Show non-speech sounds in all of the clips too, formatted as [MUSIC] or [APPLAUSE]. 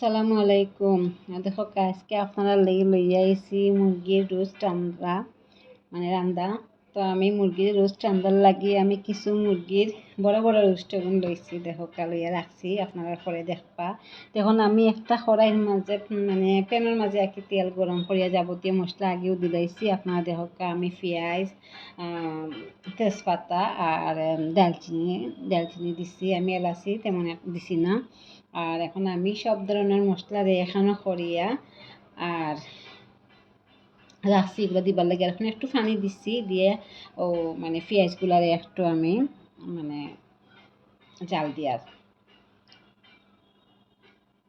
আসসালামু আলাইকুম। দেখো আজকে আপনারা লই লইয়া আইছি মুরগির রোস্ট আমরা মানে রান্দা তো আমি মুরগির রোস্ট রান্দার লাগি, আমি কিছু মুরগির বড় বড় রোস্ট গুণ লইছি, দেখো লইয়া রাখছি, আপনারা পরে দেখবা। তখন আমি একটা কড়াইয়ের মাঝে মানে প্যানের মাঝে কি তেল গরম করিয়া যাবতীয় মশলা আগেও দিলাইছি, আপনারা দেখো আমি পেঁয়াজ তেজপাতা আর দালচিনি দালচিনি দিছি, আমি এলাচি তেমন দিছি না। আর এখন আমি সব ধরনের মশলা এখানে করিয়া, আর রাখছি, এগুলো দিবার লাগে। এখন একটু পানি দিচ্ছি, দিয়ে ও মানে পেঁয়াজগুলার একটু আমি মানে জাল দিয়ার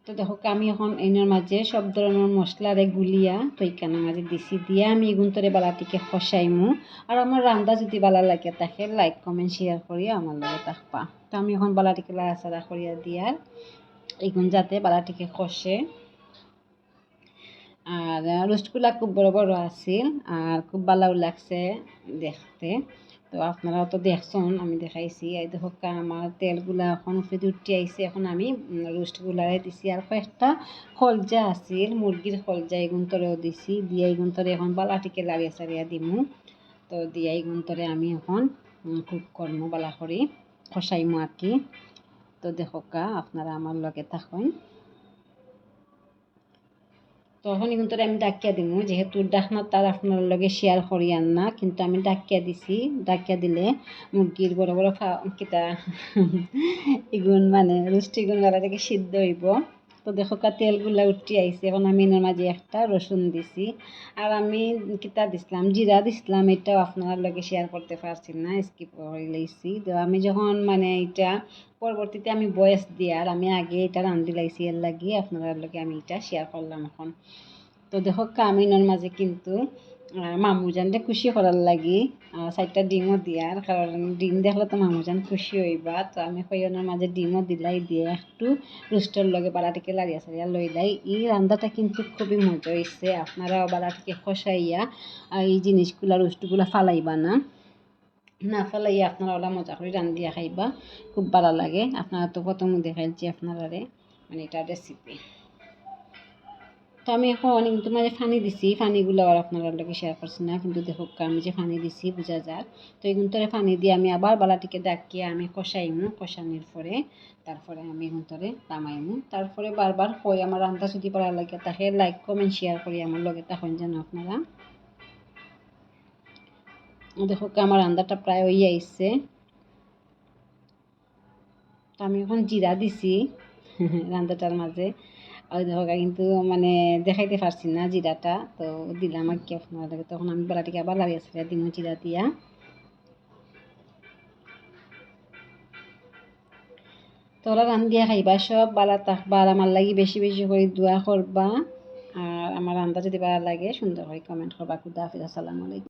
তো দেখো, আমি এখন এনার মাঝে সব ধরনের মশলারে গুলিয়া তো এইখানের মাঝে দিছি, দিয়ে আমি এগুন তরে বালাটিকে খসাইমু। আর আমার রান্দা যদি বালা লাগে তাকে লাইক কমেন্ট শেয়ার করিয়া আমার লগে থাকবা। তো আমি এখন বালাটিকে লাড়াচাড়া করিয়া দিয়ার এগুন যাতে বালাটিকে খসে। আর রোস্টগুলা খুব বড় বড় আছিল আর খুব ভালো লাগছে দেখতে। তো আপনারাও তো দেখছেন, আমি দেখাইছি। এই দেখো আমার তেলগুলা এখন উপরে উঠে আইছে। এখন আমি রোস্টগুলারে দিছি। আর কয়েকটা খলজা আছিল, মুরগির খলজা এগুন তরেও দিছি। দিয়ে এগুন তরে এখন বালাটিকে লাড়িয়া সারিয়া দিমু। তো দিয়ে এগুন তরে আমি এখন কুক করমু বালা করি, খসাইমু আর কি। তো দেখো আপনারা আমার লগে থাকুন। তখন কিন্তু আমি ডাকিয়া দিমু, যেহেতু ডাকনা তার আপনার লগে শেয়ার করিয়ান না, কিন্তু আমি ডাকিয়া দিছি। ডাকিয়া দিলে মুরগির বড় বড় কিতা? [LAUGHS] এগুন মানে রুষ্টিগুন গলা থেকে সিদ্ধ হইব। তো দেখো কা তেলগুলা উঠি আইছে। এখন আমি এর মাঝে একটা রসুন দিছি। আর আমি কিতা দিছিলাম? জিরা দিছিলাম। এটাও আপনার লগে শেয়ার করতে পারছি না স্কিপ করে লাইছি। তো আমি যখন মানে এটা পরবর্তীতে আমি বয়স দিয়ে আর আমি আগে এটা রান্ধি লাইছি, এর লাগিয়ে আপনার লগে আমি এটা শেয়ার করলাম এখন। তো দেখো কামিনের মাঝে কিন্তু মামুজানটা খুশি করার লাগি চারটা ডিমও দিয়ার কারণ ডিম দেখলে তো মামুজান খুশি হইবা, তো আমি সৈয়নের মাঝে ডিমও দিলাই দিয়ে একটু রুস্টর লগে বালাটিকে লাড়িয়া সারিয়া লইলাই এই রান্নাটা কিন্তু খুবই মজা হয়েছে আপনারাও বালাটিকে খসাইয়া এই জিনিসগুলা রুস্টগুলা ফালাইবা না। না ফেলাইয়া আপনারা ওলা মজা করে রান্ধিয়া খাইবা, খুব ভালো লাগে। আপনারা তো প্রথম দেখাইছি আপনারা মানে এটা রেসিপি তো আমি এখন মাঝে ফানি দিছি, ফানিগুলো আর আপনারা লোকে শেয়ার করছি না, কিন্তু দেখো আমি যে ফানি দিছি, বোঝা যার তো এই গুন্তরে ফানি দিয়ে আমি আবার বালাটিকে ডাকিয়ে আমি কষাইমু, কষানির পরে তারপরে আমি গুন্তরে নামাইমু। তারপরে বারবার কই আমার রান্না যদি পারা লাগে, তাকে লাইক কমেন্ট শেয়ার করি আমার লগে, তখন যেন আপনারা। দেখো আমার রান্নাটা প্রায় আইসছে তো আমি এখন জিরা দিছি [LAUGHS] রান্নাটার মাঝে। ওই দেখো কিন্তু মানে দেখাইতে পারছি না জিরাটা, তো দিলাম আর কি আপনার তখন আমি বেলাটিকে আবার লাগিয়ে সারিয়া দিমু জিরা দিয়া। তোরা রান দিয়া খাইবা, সব বালা থাকবা আর আমার লাগি বেশি বেশি করে দোয়া করবা। আর আমার রান্না যদি ভালো লাগে, সুন্দর করে কমেন্ট করবা। খুদা হাফিজ, আসসালামু আলাইকুম।